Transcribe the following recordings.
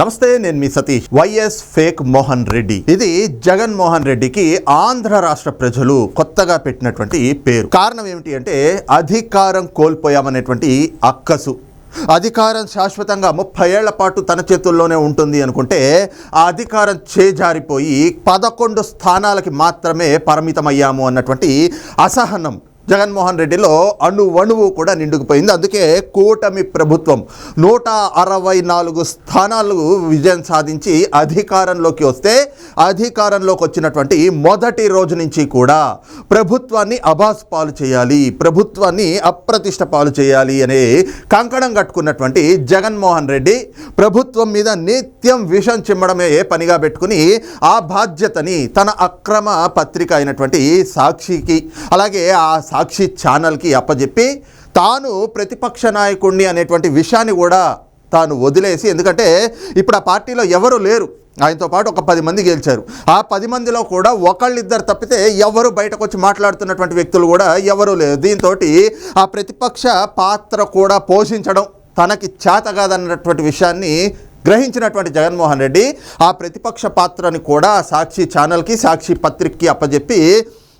నమస్తే నేను మీ Satish. YS fake Mohan Reddy. ఇది జగన్మోహన్ రెడ్డికి ఆంధ్ర రాష్ట్ర ప్రజలు కొత్తగా పెట్టినటువంటి పేరు. కారణం ఏమిటి అంటే అధికారం కోల్పోయామనేటువంటి అక్కసు. అధికారం శాశ్వతంగా ముప్పై ఏళ్ళ పాటు తన చేతుల్లోనే ఉంటుంది అనుకుంటే ఆ అధికారం చేజారిపోయి పదకొండు స్థానాలకి మాత్రమే పరిమితమయ్యాము అన్నటువంటి అసహనం. జగన్మోహన్ రెడ్డిలో అణువణువు కూడా నిండుకుపోయింది. అందుకే కూటమి ప్రభుత్వం నూట అరవై నాలుగు స్థానాలు విజయం సాధించి అధికారంలోకి వస్తే అధికారంలోకి వచ్చినటువంటి మొదటి రోజు నుంచి కూడా ప్రభుత్వాన్ని అబాస్ పాలు చేయాలి ప్రభుత్వాన్ని అప్రతిష్ట పాలు చేయాలి అనే కంకణం కట్టుకున్నటువంటి జగన్మోహన్ రెడ్డి ప్రభుత్వం మీద నిత్యం విషం చిమ్మడమే పనిగా పెట్టుకుని ఆ బాధ్యతని తన అక్రమ పత్రిక అయినటువంటి సాక్షికి అలాగే ఆ సాక్షి ఛానల్కి అప్పజెప్పి తాను ప్రతిపక్ష నాయకుడిని అనేటువంటి విషయాన్ని కూడా తాను వదిలేసి ఎందుకంటే ఇప్పుడు ఆ పార్టీలో ఎవరు లేరు. ఆయనతో పాటు ఒక పది మంది గెలిచారు. ఆ పది మందిలో కూడా ఒకళ్ళిద్దరు తప్పితే ఎవరు బయటకు వచ్చి మాట్లాడుతున్నటువంటి వ్యక్తులు కూడా ఎవరూ లేరు. దీంతో ఆ ప్రతిపక్ష పాత్ర కూడా పోషించడం తనకి చేత కాదన్నటువంటి విషయాన్ని గ్రహించినటువంటి జగన్మోహన్ రెడ్డి ఆ ప్రతిపక్ష పాత్రని కూడా సాక్షి ఛానల్కి సాక్షి పత్రికకి అప్పజెప్పి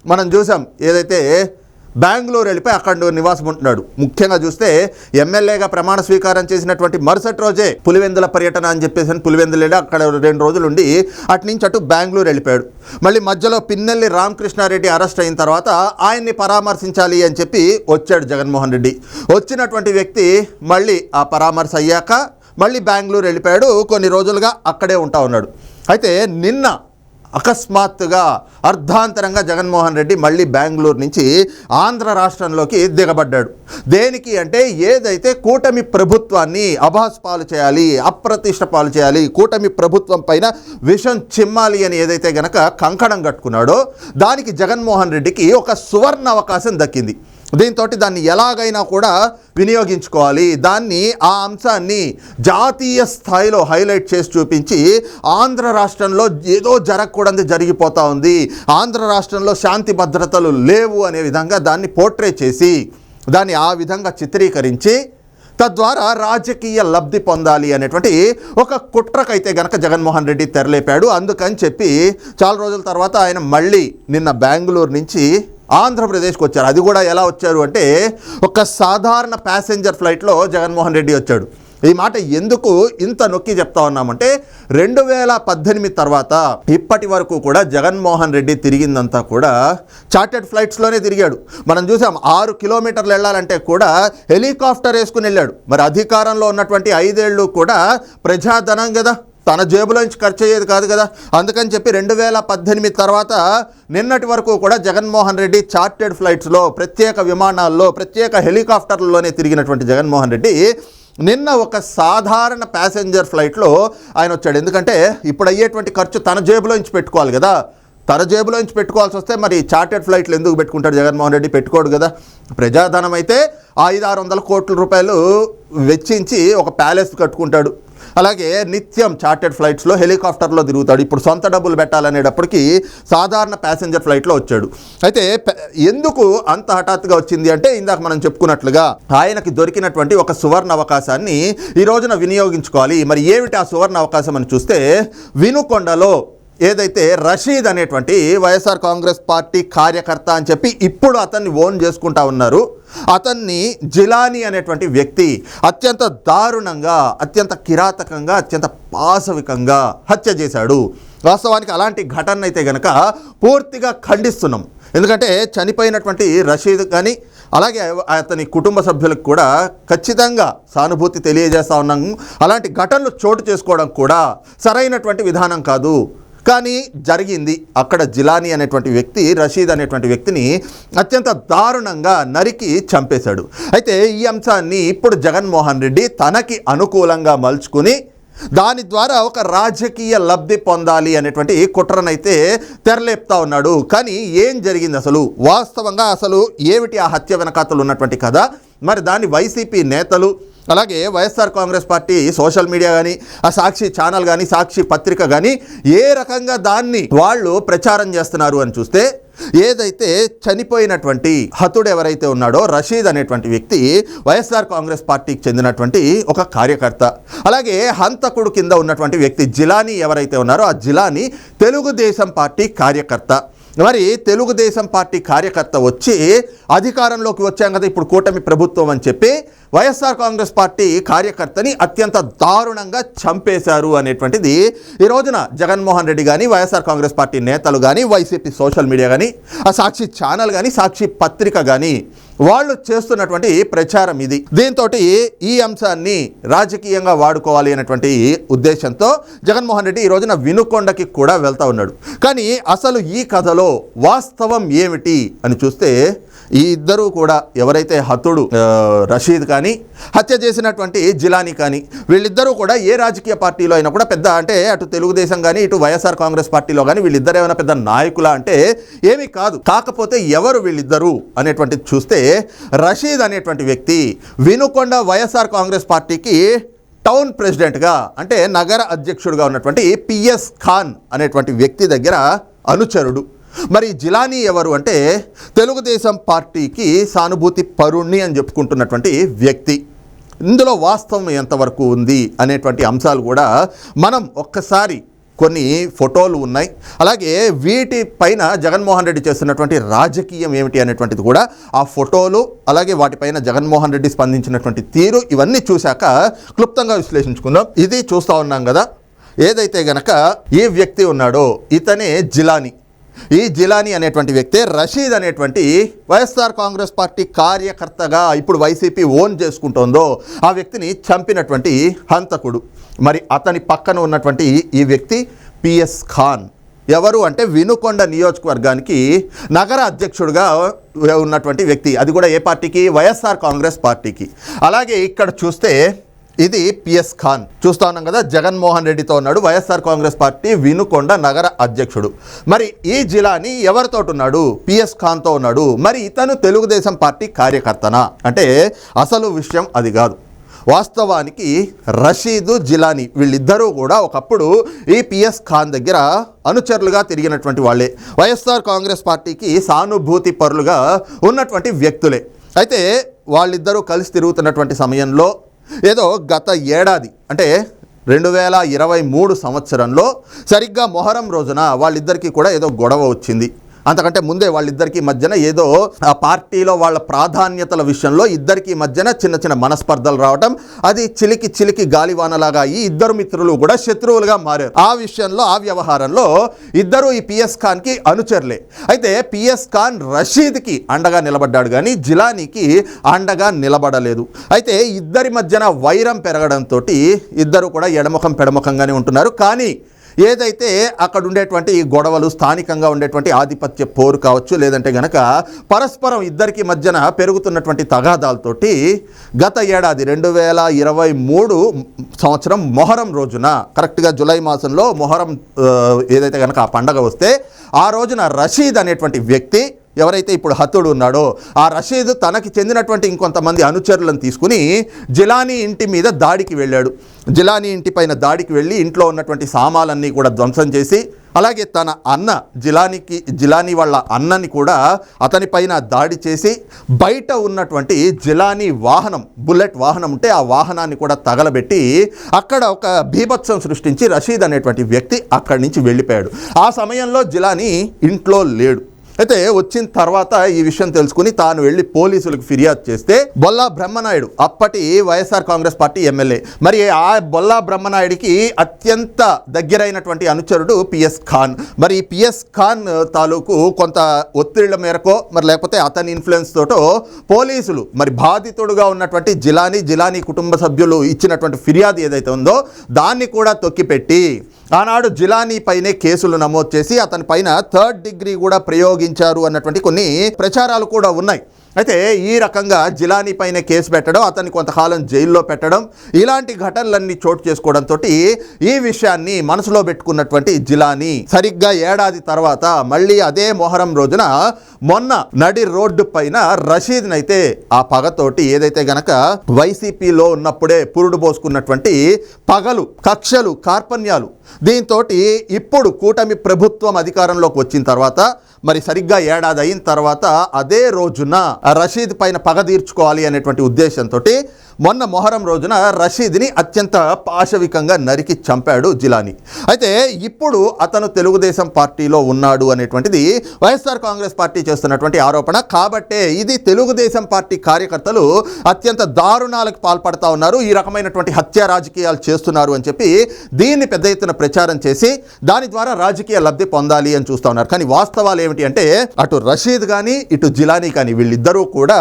మనం చూసాం. ఏదైతే బెంగళూరు వెళ్ళిపోయి అక్కడ నివాసం ఉంటున్నాడు. ముఖ్యంగా చూస్తే ఎమ్మెల్యేగా ప్రమాణ స్వీకారం చేసినటువంటి మరుసటి రోజే పులివెందుల పర్యటన అని చెప్పేసి పులివెందులు వెళ్ళి అక్కడ రెండు రోజులు ఉండి అటు నుంచి అటు బెంగళూరు వెళ్ళిపోయాడు. మళ్ళీ మధ్యలో పిన్నెల్లి రామకృష్ణారెడ్డి అరెస్ట్ అయిన తర్వాత ఆయన్ని పరామర్శించాలి అని చెప్పి వచ్చాడు జగన్మోహన్ రెడ్డి. వచ్చినటువంటి వ్యక్తి మళ్ళీ ఆ పరామర్శ అయ్యాక మళ్ళీ బెంగళూరు వెళ్ళిపోయాడు. కొన్ని రోజులుగా అక్కడే ఉంటా ఉన్నాడు. అయితే నిన్న అకస్మాత్తుగా అర్ధాంతరంగా జగన్మోహన్ రెడ్డి మళ్ళీ బెంగళూరు నుంచి ఆంధ్ర రాష్ట్రంలోకి దిగబడ్డాడు. దేనికి అంటే ఏదైతే కూటమి ప్రభుత్వాన్ని అభాస్ పాలు చేయాలి అప్రతిష్ట పాలు చేయాలి కూటమి ప్రభుత్వం పైన విషం చిమ్మాలి అని ఏదైతే గనక కంకణం కట్టుకున్నాడో దానికి జగన్మోహన్ రెడ్డికి ఒక సువర్ణ అవకాశం దక్కింది. దీంతో దాన్ని ఎలాగైనా కూడా వినియోగించుకోవాలి. దాన్ని ఆ అంశాన్ని జాతీయ స్థాయిలో హైలైట్ చేసి చూపించి ఆంధ్ర రాష్ట్రంలో ఏదో జరగకూడదు జరిగిపోతూ ఉంది. ఆంధ్ర రాష్ట్రంలో శాంతి భద్రతలు లేవు అనే విధంగా దాన్ని పోర్ట్రే చేసి దాన్ని ఆ విధంగా చిత్రీకరించి తద్వారా రాజకీయ లబ్ధి పొందాలి అనేటువంటి ఒక కుట్రకైతే గనక జగన్మోహన్ రెడ్డి తెరలేపాడు. అందుకని చెప్పి చాలా రోజుల తర్వాత ఆయన మళ్ళీ నిన్న బెంగళూరు నుంచి ఆంధ్రప్రదేశ్కి వచ్చారు. అది కూడా ఎలా వచ్చారు అంటే ఒక సాధారణ ప్యాసింజర్ ఫ్లైట్లో జగన్మోహన్ రెడ్డి వచ్చాడు. ఈ మాట ఎందుకు ఇంత నొక్కి చెప్తా ఉన్నామంటే రెండు వేల పద్దెనిమిది తర్వాత ఇప్పటి వరకు కూడా జగన్మోహన్ రెడ్డి తిరిగిందంతా కూడా చార్టెడ్ ఫ్లైట్స్లోనే తిరిగాడు. మనం చూసాం ఆరు కిలోమీటర్లు వెళ్ళాలంటే కూడా హెలికాప్టర్ వేసుకుని వెళ్ళాడు. మరి అధికారంలో ఉన్నటువంటి ఐదేళ్ళు కూడా ప్రజాధనం కదా. తన జేబులోంచి ఖర్చు అయ్యేది కాదు కదా. అందుకని చెప్పి రెండు వేల పద్దెనిమిది తర్వాత నిన్నటి వరకు కూడా జగన్మోహన్ రెడ్డి చార్టెడ్ ఫ్లైట్స్లో ప్రత్యేక విమానాల్లో ప్రత్యేక హెలికాప్టర్లలోనే తిరిగినటువంటి జగన్మోహన్ రెడ్డి నిన్న ఒక సాధారణ ప్యాసింజర్ ఫ్లైట్లో ఆయన వచ్చాడు. ఎందుకంటే ఇప్పుడు అయ్యేటువంటి ఖర్చు తన జేబులోంచి పెట్టుకోవాలి కదా. తన జేబులోంచి పెట్టుకోవాల్సి వస్తే మరి చార్టెడ్ ఫ్లైట్లు ఎందుకు పెట్టుకుంటాడు జగన్మోహన్ రెడ్డి? పెట్టుకోడు కదా. ప్రజాధనం అయితే ఐదు ఆరు వందల కోట్ల రూపాయలు వెచ్చించి ఒక ప్యాలెస్ కట్టుకుంటాడు. అలాగే నిత్యం చార్టెడ్ ఫ్లైట్స్లో హెలికాప్టర్లో తిరుగుతాడు. ఇప్పుడు సొంత డబ్బులు పెట్టాలనేటప్పటికీ సాధారణ ప్యాసింజర్ ఫ్లైట్లో వచ్చాడు. అయితే ఎందుకు అంత హఠాత్తుగా వచ్చింది అంటే ఇందాక మనం చెప్పుకున్నట్లుగా ఆయనకి దొరికినటువంటి ఒక సువర్ణ అవకాశాన్ని ఈ రోజున వినియోగించుకోవాలి. మరి ఏమిటి ఆ సువర్ణ అవకాశం అని చూస్తే వినుకొండలో ఏదైతే రషీద్ అనేటువంటి వైఎస్ఆర్ కాంగ్రెస్ పార్టీ కార్యకర్త అని చెప్పి ఇప్పుడు అతన్ని ఓన్ చేసుకుంటా ఉన్నారు. అతన్ని జిలాని అనేటువంటి వ్యక్తి అత్యంత దారుణంగా అత్యంత కిరాతకంగా అత్యంత పాశవికంగా హత్య చేశాడు. వాస్తవానికి అలాంటి ఘటన అయితే గనక పూర్తిగా ఖండిస్తున్నాం. ఎందుకంటే చనిపోయినటువంటి రషీద్ కానీ అలాగే అతని కుటుంబ సభ్యులకు కూడా ఖచ్చితంగా సానుభూతి తెలియజేస్తా ఉన్నాము అలాంటి ఘటనలు చోటు చేసుకోవడం కూడా సరైనటువంటి విధానం కాదు. కానీ జరిగింది అక్కడ జిలానీ అనేటువంటి వ్యక్తి రషీద్ అనేటువంటి వ్యక్తిని అత్యంత దారుణంగా నరికి చంపేశాడు. అయితే ఈ అంశాన్ని ఇప్పుడు జగన్మోహన్ రెడ్డి తనకి అనుకూలంగా మలుచుకుని దాని ద్వారా ఒక రాజకీయ లబ్ధి పొందాలి అనేటువంటి కుట్రనైతే తెరలేపుతా ఉన్నాడు. కానీ ఏం జరిగింది అసలు? వాస్తవంగా అసలు ఏమిటి ఆ హత్య వెనకాతలు ఉన్నటువంటి కథ? మరి దాన్ని వైసీపీ నేతలు అలాగే YSR Congress party social media కానీ ఆ సాక్షి ఛానల్ కానీ సాక్షి పత్రిక కానీ ఏ రకంగా దాన్ని వాళ్ళు ప్రచారం చేస్తున్నారు అని చూస్తే ఏదైతే చనిపోయినటువంటి హతుడు ఎవరైతే ఉన్నాడో రషీద్ అనేటువంటి వ్యక్తి వైఎస్ఆర్ కాంగ్రెస్ పార్టీకి చెందినటువంటి ఒక కార్యకర్త. అలాగే హంతకుడు కింద ఉన్నటువంటి వ్యక్తి జిలానీ ఎవరైతే ఉన్నారో ఆ జిలానీ తెలుగుదేశం పార్టీ కార్యకర్త. మరి తెలుగుదేశం పార్టీ కార్యకర్త వచ్చి అధికారంలోకి వచ్చాం కదా ఇప్పుడు కూటమి ప్రభుత్వం అని చెప్పి వైఎస్ఆర్ కాంగ్రెస్ పార్టీ కార్యకర్తని అత్యంత దారుణంగా చంపేశారు అనేటువంటిది ఈ రోజున జగన్మోహన్ రెడ్డి కానీ వైఎస్ఆర్ కాంగ్రెస్ పార్టీ నేతలు కానీ వైసీపీ సోషల్ మీడియా కానీ ఆ సాక్షి ఛానల్ కానీ సాక్షి పత్రిక కానీ వాళ్ళు చేస్తున్నటువంటి ప్రచారం ఇది. దీంతో ఈ అంశాన్ని రాజకీయంగా వాడుకోవాలి అనేటువంటి ఉద్దేశంతో జగన్మోహన్ రెడ్డి ఈ రోజున వినుకొండకి కూడా వెళ్తా ఉన్నాడు. కానీ అసలు ఈ కథలో వాస్తవం ఏమిటి అని చూస్తే ఈ ఇద్దరూ కూడా ఎవరైతే హతుడు రషీద్ కానీ హత్య చేసినటువంటి జిలానీ కానీ వీళ్ళిద్దరూ కూడా ఏ రాజకీయ పార్టీలో అయినా కూడా పెద్ద అంటే అటు తెలుగుదేశం కానీ ఇటు వైఎస్ఆర్ కాంగ్రెస్ పార్టీలో కానీ వీళ్ళిద్దరు ఏమైనా పెద్ద నాయకులా అంటే ఏమీ కాదు. కాకపోతే ఎవరు వీళ్ళిద్దరు అనేటువంటిది చూస్తే రషీద్ అనేటువంటి వ్యక్తి వినుకొండ వైఎస్ఆర్ కాంగ్రెస్ పార్టీకి టౌన్ ప్రెసిడెంట్గా అంటే నగర అధ్యక్షుడిగా ఉన్నటువంటి పిఎస్ ఖాన్ అనేటువంటి వ్యక్తి దగ్గర అనుచరుడు. మరి జిలానీ ఎవరు అంటే తెలుగుదేశం పార్టీకి సానుభూతి పరుణ్ణి అని చెప్పుకుంటున్నటువంటి వ్యక్తి. ఇందులో వాస్తవం ఎంతవరకు ఉంది అనేటువంటి అంశాలు కూడా మనం ఒక్కసారి కొన్ని ఫోటోలు ఉన్నాయి. అలాగే వీటి పైన జగన్మోహన్ రెడ్డి చేస్తున్నటువంటి రాజకీయం ఏమిటి అనేటువంటిది కూడా ఆ ఫోటోలు అలాగే వాటిపైన జగన్మోహన్ రెడ్డి స్పందించినటువంటి తీరు ఇవన్నీ చూశాక క్లుప్తంగా విశ్లేషించుకుందాం. ఇది చూస్తూ ఉన్నాం కదా. ఏదైతే గనక ఈ వ్యక్తి ఉన్నాడో ఇతనే జిలానీ. ఈ జిలానీ అనేటువంటి వ్యక్తే రషీద్ అనేటువంటి వైఎస్ఆర్ కాంగ్రెస్ పార్టీ కార్యకర్తగా ఇప్పుడు వైసీపీ ఓన్ చేసుకుంటోందో ఆ వ్యక్తిని చంపినటువంటి హంతకుడు. మరి అతని పక్కన ఉన్నటువంటి ఈ వ్యక్తి పిఎస్ ఖాన్. ఎవరు అంటే వినుకొండ నియోజకవర్గానికి నగర అధ్యక్షుడిగా ఉన్నటువంటి వ్యక్తి. అది కూడా ఏ పార్టీకి? వైఎస్ఆర్ కాంగ్రెస్ పార్టీకి. అలాగే ఇక్కడ చూస్తే ఇది పిఎస్ ఖాన్. చూస్తా ఉన్నాం కదా జగన్మోహన్ రెడ్డితో ఉన్నాడు వైఎస్ఆర్ కాంగ్రెస్ పార్టీ వినుకొండ నగర అధ్యక్షుడు. మరి ఈ జిలాని ఎవరితో ఉన్నాడు? పిఎస్ ఖాన్తో ఉన్నాడు. మరి ఇతను తెలుగుదేశం పార్టీ కార్యకర్తనా? అంటే అసలు విషయం అది కాదు. వాస్తవానికి రషీదు జిలానీ వీళ్ళిద్దరూ కూడా ఒకప్పుడు ఈ పిఎస్ ఖాన్ దగ్గర అనుచరులుగా తిరిగినటువంటి వాళ్ళే. వైఎస్ఆర్ కాంగ్రెస్ పార్టీకి సానుభూతి పరులుగా ఉన్నటువంటి వ్యక్తులే. అయితే వాళ్ళిద్దరూ కలిసి తిరుగుతున్నటువంటి సమయంలో ఏదో గత ఏడాది అంటే రెండు వేల ఇరవై మూడు సంవత్సరంలో సరిగ్గా మొహరం రోజున వాళ్ళిద్దరికీ కూడా ఏదో గొడవ వచ్చింది. అంతకంటే ముందే వాళ్ళిద్దరికి మధ్యన ఏదో ఆ పార్టీలో వాళ్ళ ప్రాధాన్యతల విషయంలో ఇద్దరికి మధ్యన చిన్న చిన్న మనస్పర్ధలు రావటం అది చిలికి చిలికి గాలివానలాగా అయ్యి ఇద్దరు మిత్రులు కూడా శత్రువులుగా మారారు. ఆ విషయంలో ఆ వ్యవహారంలో ఇద్దరు ఈ పిఎస్ ఖాన్కి అనుచరులే. అయితే పిఎస్ ఖాన్ రషీద్కి అండగా నిలబడ్డాడు కానీ జిలానీకి అండగా నిలబడలేదు. అయితే ఇద్దరి మధ్యన వైరం పెరగడంతో ఇద్దరు కూడా ఎడముఖం పెడముఖంగానే ఉంటున్నారు. కానీ ఏదైతే అక్కడ ఉండేటువంటి ఈ గొడవలు స్థానికంగా ఉండేటువంటి ఆధిపత్య పోరు కావచ్చు లేదంటే గనక పరస్పరం ఇద్దరికి మధ్యన పెరుగుతున్నటువంటి తగాదాలతోటి గత ఏడాది రెండు వేల ఇరవై మూడు సంవత్సరం మొహరం రోజున కరెక్ట్గా జులై మాసంలో మొహరం ఏదైతే కనుక ఆ పండగ వస్తే ఆ రోజున రషీద్ అనేటువంటి వ్యక్తి ఎవరైతే ఇప్పుడు హతుడు ఉన్నాడో ఆ రషీద్ తనకి చెందినటువంటి ఇంకొంతమంది అనుచరులను తీసుకుని జిలానీ ఇంటి మీద దాడికి వెళ్ళాడు. జిలానీ ఇంటి పైన దాడికి వెళ్ళి ఇంట్లో ఉన్నటువంటి సామాలన్నీ కూడా ధ్వంసం చేసి అలాగే తన అన్న జిలానీకి జిలానీ వాళ్ళ అన్నని కూడా అతనిపైన దాడి చేసి బయట ఉన్నటువంటి జిలానీ వాహనం బుల్లెట్ వాహనం ఉంటే ఆ వాహనాన్ని కూడా తగలబెట్టి అక్కడ ఒక బీభత్సం సృష్టించి రషీద్ అనేటువంటి వ్యక్తి అక్కడి నుంచి వెళ్ళిపోయాడు. ఆ సమయంలో జిలానీ ఇంట్లో లేడు. అయితే వచ్చిన తర్వాత ఈ విషయం తెలుసుకుని తాను వెళ్ళి పోలీసులకు ఫిర్యాదు చేస్తే బొల్లా బ్రహ్మనాయుడు అప్పటి వైఎస్ఆర్ కాంగ్రెస్ పార్టీ ఎమ్మెల్యే మరి ఆ బొల్లా బ్రహ్మనాయుడికి అత్యంత దగ్గరైనటువంటి అనుచరుడు పిఎస్ ఖాన్. మరి ఈ పిఎస్ ఖాన్ తాలూకు కొంత ఒత్తిళ్ళ మేరకో మరి లేకపోతే అతని ఇన్ఫ్లుయెన్స్ తోటో పోలీసులు మరి బాధితుడుగా ఉన్నటువంటి జిలానీ జిలానీ కుటుంబ సభ్యులు ఇచ్చినటువంటి ఫిర్యాదు ఏదైతే ఉందో దాన్ని కూడా తొక్కిపెట్టి ఆనాడు జిలానీపైనే కేసులు నమోదు చేసి అతని పైన థర్డ్ డిగ్రీ కూడా ప్రయోగించారు అన్నటువంటి కొన్ని ప్రచారాలు కూడా ఉన్నాయి. అయితే ఈ రకంగా జిలానీ పైన కేసు పెట్టడం అతన్ని కొంతకాలం జైల్లో పెట్టడం ఇలాంటి ఘటనలన్నీ చోటు చేసుకోవడంతో ఈ విషయాన్ని మనసులో పెట్టుకున్నటువంటి జిలానీ సరిగ్గా ఏడాది తర్వాత మళ్ళీ అదే మొహరం రోజున మొన్న నడి రోడ్డు పైన రషీద్ని అయితే ఆ పగతోటి ఏదైతే గనక వైసీపీలో ఉన్నప్పుడే పురుడు పోసుకున్నటువంటి పగలు కక్షలు కార్పణ్యాలు దీంతో ఇప్పుడు కూటమి ప్రభుత్వం అధికారంలోకి వచ్చిన తర్వాత మరి సరిగ్గా ఏడాది అయిన తర్వాత అదే రోజున రషీద్ పైన పగ తీర్చుకోవాలి అనేటువంటి ఉద్దేశంతో మొన్న మొహరం రోజున రషీద్ని అత్యంత పాశవికంగా నరికి చంపాడు జిలానీ. అయితే ఇప్పుడు అతను తెలుగుదేశం పార్టీలో ఉన్నాడు అనేటువంటిది వైఎస్ఆర్ కాంగ్రెస్ పార్టీ చేస్తున్నటువంటి ఆరోపణ. కాబట్టే ఇది తెలుగుదేశం పార్టీ కార్యకర్తలు అత్యంత దారుణాలకు పాల్పడతా ఉన్నారు. ఈ రకమైనటువంటి హత్య రాజకీయాలు చేస్తున్నారు అని చెప్పి దీన్ని పెద్ద ఎత్తున ప్రచారం చేసి దాని ద్వారా రాజకీయ లబ్ధి పొందాలి అని చూస్తూ ఉన్నారు. కానీ వాస్తవాలు ఏమిటి అంటే అటు రషీద్ కానీ ఇటు జిలానీ కానీ వీళ్ళిద్దరూ కూడా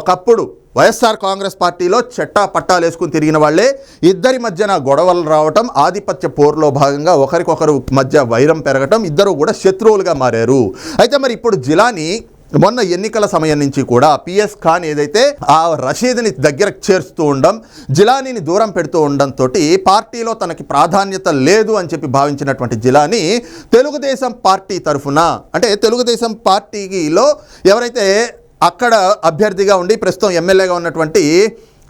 ఒకప్పుడు వైఎస్ఆర్ కాంగ్రెస్ పార్టీలో చెట్టా పట్టాలు వేసుకుని తిరిగిన వాళ్ళే. ఇద్దరి మధ్యన గొడవలు రావటం ఆధిపత్య పోరులో భాగంగా ఒకరికొకరు మధ్య వైరం పెరగటం ఇద్దరు కూడా శత్రువులుగా మారారు. అయితే మరి ఇప్పుడు జిలాని మొన్న ఎన్నికల సమయం నుంచి కూడా పిఎస్ ఖాన్ ఏదైతే ఆ రషీద్ని దగ్గర చేరుస్తూ ఉండడం జిలానీని దూరం పెడుతూ ఉండడంతో పార్టీలో తనకి ప్రాధాన్యత లేదు అని చెప్పి భావించినటువంటి జిలాని తెలుగుదేశం పార్టీ తరఫున అంటే తెలుగుదేశం పార్టీలో ఎవరైతే అక్కడ అభ్యర్థిగా ఉండి ప్రస్తుతం ఎమ్మెల్యేగా ఉన్నటువంటి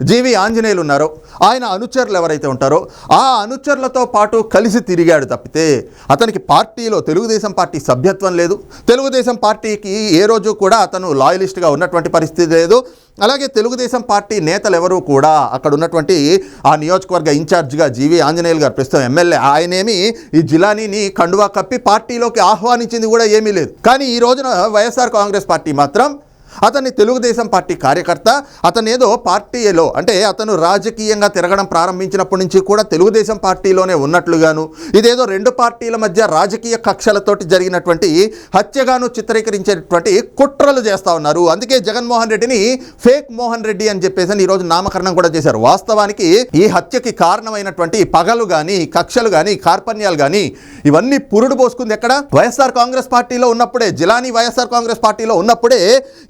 జీవి ఆంజనేయులు ఉన్నారో. ఆయన అనుచరులు ఎవరైతే ఉంటారో ఆ అనుచరులతో పాటు కలిసి తిరిగాడు తప్పితే అతనికి పార్టీలో తెలుగుదేశం పార్టీ సభ్యత్వం లేదు. తెలుగుదేశం పార్టీకి ఏ రోజు కూడా అతను లాయలిస్ట్గా ఉన్నటువంటి పరిస్థితి లేదు. అలాగే తెలుగుదేశం పార్టీ నేతలు ఎవరు కూడా అక్కడ ఉన్నటువంటి ఆ నియోజకవర్గ ఇన్ఛార్జ్గా జీవి ఆంజనేయులు గారు ప్రస్తుతం ఎమ్మెల్యే ఆయనేమి ఈ జిలానీని కండువా కప్పి పార్టీలోకి ఆహ్వానించింది కూడా ఏమీ లేదు. కానీ ఈ రోజున వైఎస్ఆర్ కాంగ్రెస్ పార్టీ మాత్రం అతన్ని తెలుగుదేశం పార్టీ కార్యకర్త అతను ఏదో పార్టీలో అంటే అతను రాజకీయంగా తిరగడం ప్రారంభించినప్పటి నుంచి కూడా తెలుగుదేశం పార్టీలోనే ఉన్నట్లుగాను ఇదేదో రెండు పార్టీల మధ్య రాజకీయ కక్షలతోటి జరిగినటువంటి హత్యగాను చిత్రీకరించేటువంటి కుట్రలు చేస్తా ఉన్నారు. అందుకే జగన్మోహన్ రెడ్డిని ఫేక్ మోహన్ రెడ్డి అని చెప్పేసి ఈ రోజు నామకరణం కూడా చేశారు. వాస్తవానికి ఈ హత్యకి కారణమైనటువంటి పగలు కానీ కక్షలు కానీ కార్పణ్యాలు కానీ ఇవన్నీ పురుడు పోసుకుంది ఎక్కడ? వైఎస్ఆర్ కాంగ్రెస్ పార్టీలో ఉన్నప్పుడే జిలానీ వైఎస్ఆర్ కాంగ్రెస్ పార్టీలో ఉన్నప్పుడే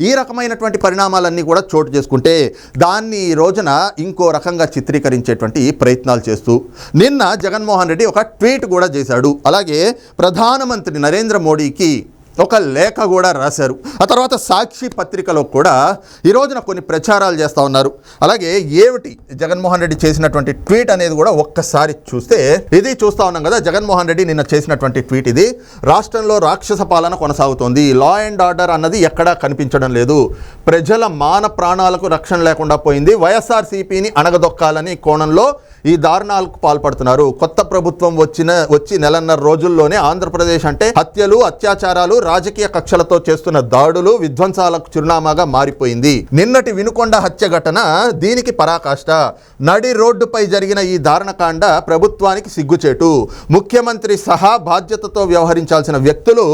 ఈ రకమైనటువంటి పరిణామాలన్నీ కూడా చోటు చేసుకుంటే దాన్ని ఈ రోజున ఇంకో రకంగా చిత్రీకరించేటువంటి ప్రయత్నాలు చేస్తూ నిన్న జగన్మోహన్ రెడ్డి ఒక ట్వీట్ కూడా చేశాడు. అలాగే ప్రధానమంత్రి నరేంద్ర మోడీకి ఒక లేఖ కూడా రాశారు. ఆ తర్వాత సాక్షి పత్రికలో కూడా ఈ రోజున కొన్ని ప్రచారాలు చేస్తూ ఉన్నారు. అలాగే ఏమిటి జగన్మోహన్ రెడ్డి చేసినటువంటి ట్వీట్ అనేది కూడా ఒక్కసారి చూస్తే ఇది చూస్తా ఉన్నాం కదా జగన్మోహన్ రెడ్డి నిన్న చేసినటువంటి ట్వీట్ ఇది రాష్ట్రంలో రాక్షస పాలన కొనసాగుతోంది. లా అండ్ ఆర్డర్ అన్నది ఎక్కడా కనిపించడం లేదు. ప్రజల మాన ప్రాణాలకు రక్షణ లేకుండా పోయింది. వైఎస్ఆర్సీపీని అణగదొక్కాలని కోణంలో ఈ దారుణాలకు పాల్పడుతున్నారు. కొత్త ప్రభుత్వం వచ్చిన వచ్చి నెలన్నర రోజుల్లోనే ఆంధ్రప్రదేశ్ అంటే హత్యలు అత్యాచారాలు రాజకీయ కక్షలతో చేస్తున్న దాడులు విధ్వంసాలకు చిరునామాగా మారిపోయింది. నిన్నటి వినుకొండ హత్య ఘటన దీనికి పరాకాష్ట. నడి రోడ్డుపై జరిగిన ఈ దారుణకాండ ప్రభుత్వానికి సిగ్గుచేటు. ముఖ్యమంత్రి సహా బాధ్యతతో వ్యవహరించాల్సిన వ్యక్తులు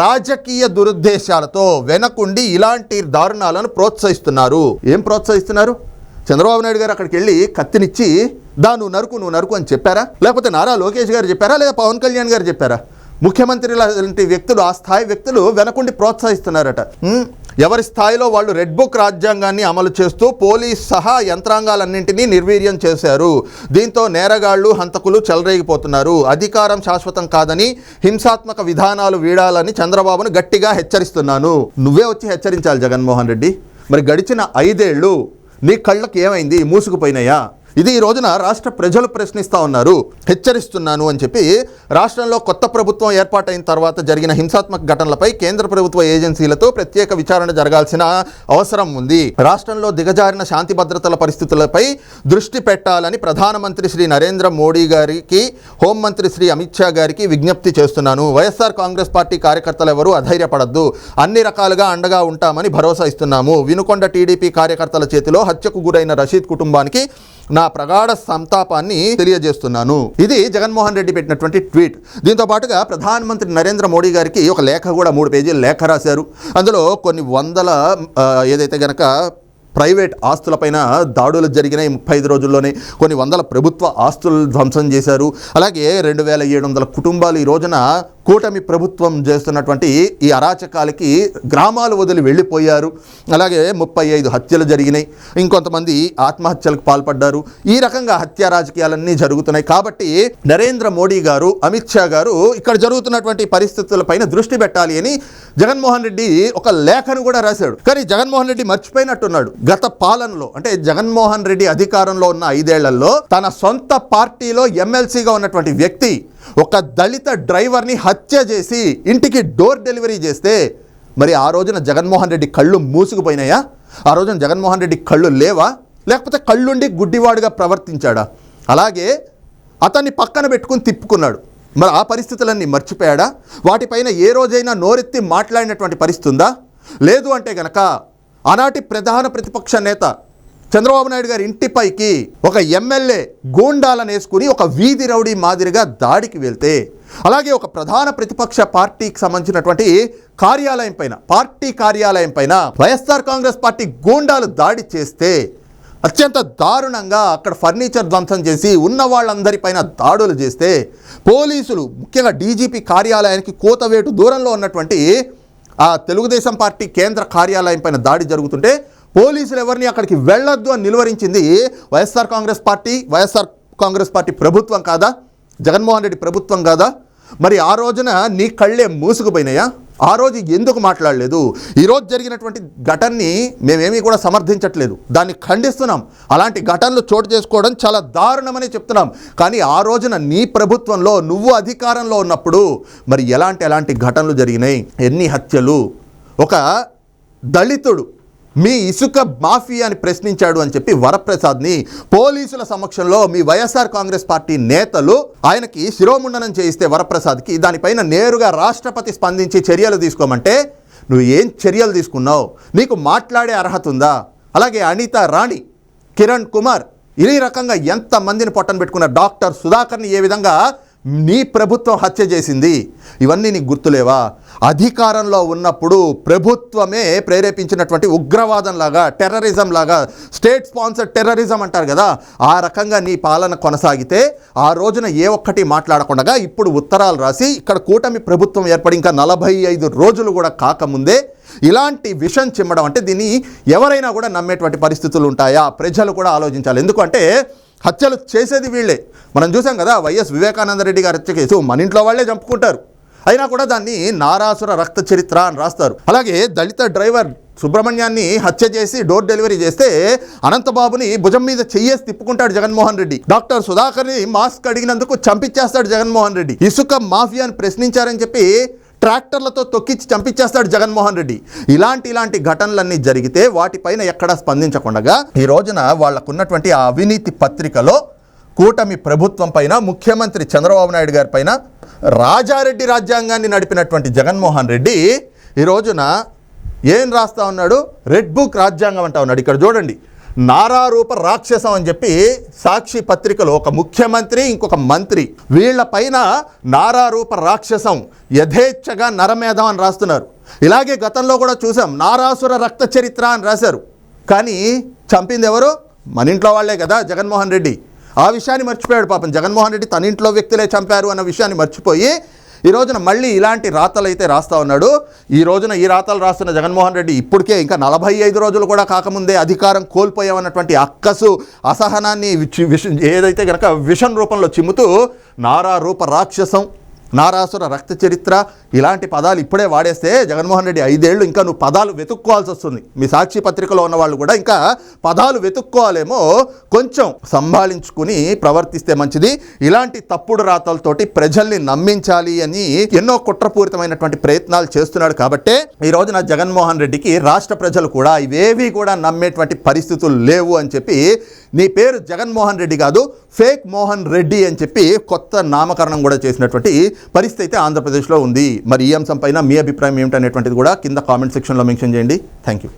రాజకీయ దురుద్దేశాలతో వెనకుండి ఇలాంటి దారుణాలను ప్రోత్సహిస్తున్నారు. ఏం ప్రోత్సహిస్తున్నారు? చంద్రబాబు నాయుడు గారు అక్కడికి వెళ్ళి కత్తినిచ్చి దా నువ్వు నరుకు నువ్వు నరుకు అని చెప్పారా? లేకపోతే నారా లోకేష్ గారు చెప్పారా? లేదా పవన్ కళ్యాణ్ గారు చెప్పారా? ముఖ్యమంత్రి లాంటి వ్యక్తులు ఆ స్థాయి వ్యక్తులు వెనకుండి ప్రోత్సహిస్తున్నారట. ఎవరి స్థాయిలో వాళ్ళు రెడ్ బుక్ రాజ్యాంగాన్ని అమలు చేస్తూ పోలీస్ సహా యంత్రాంగాలన్నింటినీ నిర్వీర్యం చేశారు. దీంతో నేరగాళ్ళు హంతకులు చెలరేగిపోతున్నారు. అధికారం శాశ్వతం కాదని హింసాత్మక విధానాలు వీడాలని చంద్రబాబును గట్టిగా హెచ్చరిస్తున్నాను. నువ్వే వచ్చి హెచ్చరించాలి జగన్మోహన్ రెడ్డి. మరి గడిచిన ఐదేళ్ళు నీ కళ్ళకి ఏమైంది? మూసుకుపోయినాయా? ఇది ఈ రోజున రాష్ట్ర ప్రజలు ప్రశ్నిస్తూ ఉన్నారు హెచ్చరిస్తున్నాను అని చెప్పి రాష్ట్రంలో కొత్త ప్రభుత్వం ఏర్పాటైన తర్వాత జరిగిన హింసాత్మక ఘటనలపై కేంద్ర ప్రభుత్వ ఏజెన్సీలతో ప్రత్యేక విచారణ జరగాల్సిన అవసరం ఉంది. రాష్ట్రంలో దిగజారిన శాంతి భద్రతల పరిస్థితులపై దృష్టి పెట్టాలని ప్రధానమంత్రి శ్రీ నరేంద్ర మోడీ గారికి హోంమంత్రి శ్రీ అమిత్ షా గారికి విజ్ఞప్తి చేస్తున్నాను. వైఎస్ఆర్ కాంగ్రెస్ పార్టీ కార్యకర్తలు ఎవరు అధైర్యపడద్దు. అన్ని రకాలుగా అండగా ఉంటామని భరోసా ఇస్తున్నాము. వినుకొండ టీడీపీ కార్యకర్తల చేతిలో హత్యకు గురైన రషీద్ కుటుంబానికి నా ప్రగాఢ సంతాపాన్ని తెలియజేస్తున్నాను. ఇది జగన్మోహన్ రెడ్డి పెట్టినటువంటి ట్వీట్. దీంతో పాటుగా ప్రధానమంత్రి నరేంద్ర మోడీ గారికి ఒక లేఖ కూడా మూడు పేజీల లేఖ రాశారు. అందులో కొన్ని వందల ఏదైతే గనక ప్రైవేట్ ఆస్తులపైన దాడులు జరిగినాయి ముప్పై ఐదు రోజుల్లోనే. కొన్ని వందల ప్రభుత్వ ఆస్తులు ధ్వంసం చేశారు. అలాగే రెండు వేల ఏడు వందల కుటుంబాలు ఈ రోజున కూటమి ప్రభుత్వం చేస్తున్నటువంటి ఈ అరాచకాలకి గ్రామాలు వదిలి వెళ్ళిపోయారు. అలాగే ముప్పై ఐదు హత్యలు జరిగినాయి. ఇంకొంతమంది ఆత్మహత్యలకు పాల్పడ్డారు. ఈ రకంగా హత్య రాజకీయాలన్నీ జరుగుతున్నాయి. కాబట్టి నరేంద్ర మోడీ గారు అమిత్ షా గారు ఇక్కడ జరుగుతున్నటువంటి పరిస్థితులపైన దృష్టి పెట్టాలి అని జగన్మోహన్ రెడ్డి ఒక లేఖను కూడా రాశాడు. కానీ జగన్మోహన్ రెడ్డి మర్చిపోయినట్టున్నాడు. గత పాలనలో అంటే జగన్మోహన్ రెడ్డి అధికారంలో ఉన్న ఐదేళ్ళలో తన సొంత పార్టీలో ఎమ్మెల్సీగా ఉన్నటువంటి వ్యక్తి ఒక దళిత డ్రైవర్ని హత్య చేసి ఇంటికి డోర్ డెలివరీ చేస్తే మరి ఆ రోజున జగన్మోహన్ రెడ్డి కళ్ళు మూసుకుపోయినాయా? ఆ రోజున జగన్మోహన్ రెడ్డి కళ్ళు లేవా? లేకపోతే కళ్ళుండి గుడ్డివాడుగా ప్రవర్తించాడా? అలాగే అతన్ని పక్కన పెట్టుకుని తిప్పుకున్నాడు. మరి ఆ పరిస్థితులన్నీ మర్చిపోయాడా? వాటిపైన ఏ రోజైనా నోరెత్తి మాట్లాడినటువంటి పరిస్థితి ఉందా? లేదు అంటే గనక ఆనాటి ప్రధాన ప్రతిపక్ష నేత చంద్రబాబు నాయుడు గారి ఇంటిపైకి ఒక ఎమ్మెల్యే గూండాలను వేసుకుని ఒక వీధి రౌడీ మాదిరిగా దాడికి వెళ్తే అలాగే ఒక ప్రధాన ప్రతిపక్ష పార్టీకి సంబంధించినటువంటి కార్యాలయం పైన పార్టీ కార్యాలయం పైన వైఎస్ఆర్ కాంగ్రెస్ పార్టీ గూండాలు దాడి చేస్తే అత్యంత దారుణంగా అక్కడ ఫర్నిచర్ ధ్వంసం చేసి ఉన్న వాళ్ళందరిపైన దాడులు చేస్తే పోలీసులు ముఖ్యంగా డీజీపీ కార్యాలయానికి కోతవేటు దూరంలో ఉన్నటువంటి ఆ తెలుగుదేశం పార్టీ కేంద్ర కార్యాలయం పైన దాడి జరుగుతుంటే పోలీసులు ఎవరిని అక్కడికి వెళ్ళొద్దు అని నిలువరించింది వైఎస్ఆర్ కాంగ్రెస్ పార్టీ వైఎస్ఆర్ కాంగ్రెస్ పార్టీ ప్రభుత్వం కాదా? జగన్మోహన్ రెడ్డి ప్రభుత్వం కాదా? మరి ఆ రోజున నీ కళ్ళే మూసుకుపోయినాయా? ఆ రోజు ఎందుకు మాట్లాడలేదు? ఈరోజు జరిగినటువంటి ఘటనని మేమేమీ కూడా సమర్థించట్లేదు. దాన్ని ఖండిస్తున్నాం. అలాంటి ఘటనలు చోటు చేసుకోవడం చాలా దారుణమని చెప్తున్నాం. కానీ ఆ రోజున నీ ప్రభుత్వంలో నువ్వు అధికారంలో ఉన్నప్పుడు మరి ఎలాంటి ఎలాంటి ఘటనలు జరిగినాయి? ఎన్ని హత్యలు? ఒక దళితుడు మీ ఇసుక మాఫియాని ప్రశ్నించాడు అని చెప్పి వరప్రసాద్ని పోలీసుల సమక్షంలో మీ వైఎస్ఆర్ కాంగ్రెస్ పార్టీ నేతలు ఆయనకి శిరోముండనం చేయిస్తే వరప్రసాద్కి దానిపైన నేరుగా రాష్ట్రపతి స్పందించి చర్యలు తీసుకోమంటే నువ్వు ఏం చర్యలు తీసుకున్నావు? నీకు మాట్లాడే అర్హత ఉందా? అలాగే అనిత రాణి కిరణ్ కుమార్ ఈ రకంగా ఎంతమందిని పొట్టను పెట్టుకున్న డాక్టర్ సుధాకర్ని ఏ విధంగా నీ ప్రభుత్వం హత్య చేసింది. ఇవన్నీ నీకు గుర్తులేవా? అధికారంలో ఉన్నప్పుడు ప్రభుత్వమే ప్రేరేపించినటువంటి ఉగ్రవాదం లాగా టెర్రరిజం లాగా స్టేట్ స్పాన్సర్ టెర్రరిజం అంటారు కదా ఆ రకంగా నీ పాలన కొనసాగితే ఆ రోజున ఏ ఒక్కటి మాట్లాడకుండా ఇప్పుడు ఉత్తరాలు రాసి ఇక్కడ కూటమి ప్రభుత్వం ఏర్పడి ఇంకా నలభై ఐదు రోజులు కూడా కాకముందే ఇలాంటి విషం చిమ్మడం అంటే దీన్ని ఎవరైనా కూడా నమ్మేటువంటి పరిస్థితులు ఉంటాయా? ప్రజలు కూడా ఆలోచించాలి. ఎందుకంటే హత్యలు చేసేది వీళ్ళే. మనం చూసాం కదా వైఎస్ వివేకానంద రెడ్డి గారి హత్య కేసు మన ఇంట్లో వాళ్ళే చంపుకుంటారు. అయినా కూడా దాన్ని నారాసుర రక్త చరిత్ర అని రాస్తారు. అలాగే దళిత డ్రైవర్ సుబ్రహ్మణ్యాన్ని హత్య చేసి డోర్ డెలివరీ చేస్తే అనంతబాబుని భుజం మీద చెయ్యేసి తిప్పుకుంటాడు జగన్మోహన్ రెడ్డి. డాక్టర్ సుధాకర్ని మాస్క్ అడిగినందుకు చంపించేస్తాడు జగన్మోహన్ రెడ్డి. ఇసుక మాఫియాని ప్రశ్నించారని చెప్పి ట్రాక్టర్లతో తొక్కిచ్చి చంపించేస్తాడు జగన్మోహన్ రెడ్డి. ఇలాంటి ఇలాంటి ఘటనలన్నీ జరిగితే వాటిపైన ఎక్కడా స్పందించకుండా ఈ రోజున వాళ్ళకున్నటువంటి ఆ అవినీతి పత్రికలో కూటమి ప్రభుత్వం పైన ముఖ్యమంత్రి చంద్రబాబు నాయుడు గారి పైన రాజారెడ్డి రాజ్యాంగాన్ని నడిపినటువంటి జగన్మోహన్ రెడ్డి ఈ రోజున ఏం రాస్తా ఉన్నాడు? రెడ్ బుక్ రాజ్యాంగం అంటా ఉన్నాడు. ఇక్కడ చూడండి. నారారూప రాక్షసం అని చెప్పి సాక్షి పత్రికలో ఒక ముఖ్యమంత్రి ఇంకొక మంత్రి వీళ్ళపైన నారారూప రాక్షసం యథేచ్ఛగా నరమేధం అని రాస్తున్నారు. ఇలాగే గతంలో కూడా చూసాం నారాసుర రక్త చరిత్ర అని రాశారు. కానీ చంపింది ఎవరు? మన ఇంట్లో వాళ్ళే కదా జగన్మోహన్ రెడ్డి. ఆ విషయాన్ని మర్చిపోయాడు పాపం. జగన్మోహన్ రెడ్డి తన ఇంట్లో వ్యక్తులే చంపారు అన్న విషయాన్ని మర్చిపోయి ఈ రోజున మళ్ళీ ఇలాంటి రాతలు అయితే రాస్తా ఉన్నాడు. ఈ రోజున ఈ రాతలు రాస్తున్న జగన్మోహన్ రెడ్డి ఇప్పటికే ఇంకా నలభై ఐదు రోజులు కూడా కాకముందే అధికారం కోల్పోయామన్నటువంటి అక్కసు అసహనాన్ని విచి- విష ఏదైతే గనక విషన్ రూపంలో చిమ్ముతూ నారా రూప రాక్షసం నారాసుర రక్త చరిత్ర ఇలాంటి పదాలు ఇప్పుడే వాడేస్తే జగన్మోహన్ రెడ్డి ఐదేళ్ళు ఇంకా నువ్వు పదాలు వెతుక్కోవాల్సి వస్తుంది. మీ సాక్షి పత్రికలో ఉన్న వాళ్ళు కూడా ఇంకా పదాలు వెతుక్కోవాలేమో కొంచెం సంభాళించుకుని ప్రవర్తిస్తే మంచిది. ఇలాంటి తప్పుడు రాతలతోటి ప్రజల్ని నమ్మించాలి అని ఎన్నో కుట్రపూరితమైనటువంటి ప్రయత్నాలు చేస్తున్నాడు కాబట్టే ఈ రోజున జగన్మోహన్ రెడ్డికి రాష్ట్ర ప్రజలు కూడా ఇవేవి కూడా నమ్మేటువంటి పరిస్థితులు లేవు అని చెప్పి నీ పేరు జగన్మోహన్ రెడ్డి కాదు ఫేక్ మోహన్ రెడ్డి అని చెప్పి కొత్త నామకరణం కూడా చేసినటువంటి పరిస్థితి అయితే ఆంధ్రప్రదేశ్లో ఉంది. మరి ఈ అంశం పైన మీ అభిప్రాయం ఏమిటనేటువంటిది కూడా కింద కామెంట్ సెక్షన్లో మెన్షన్ చేయండి. Thank you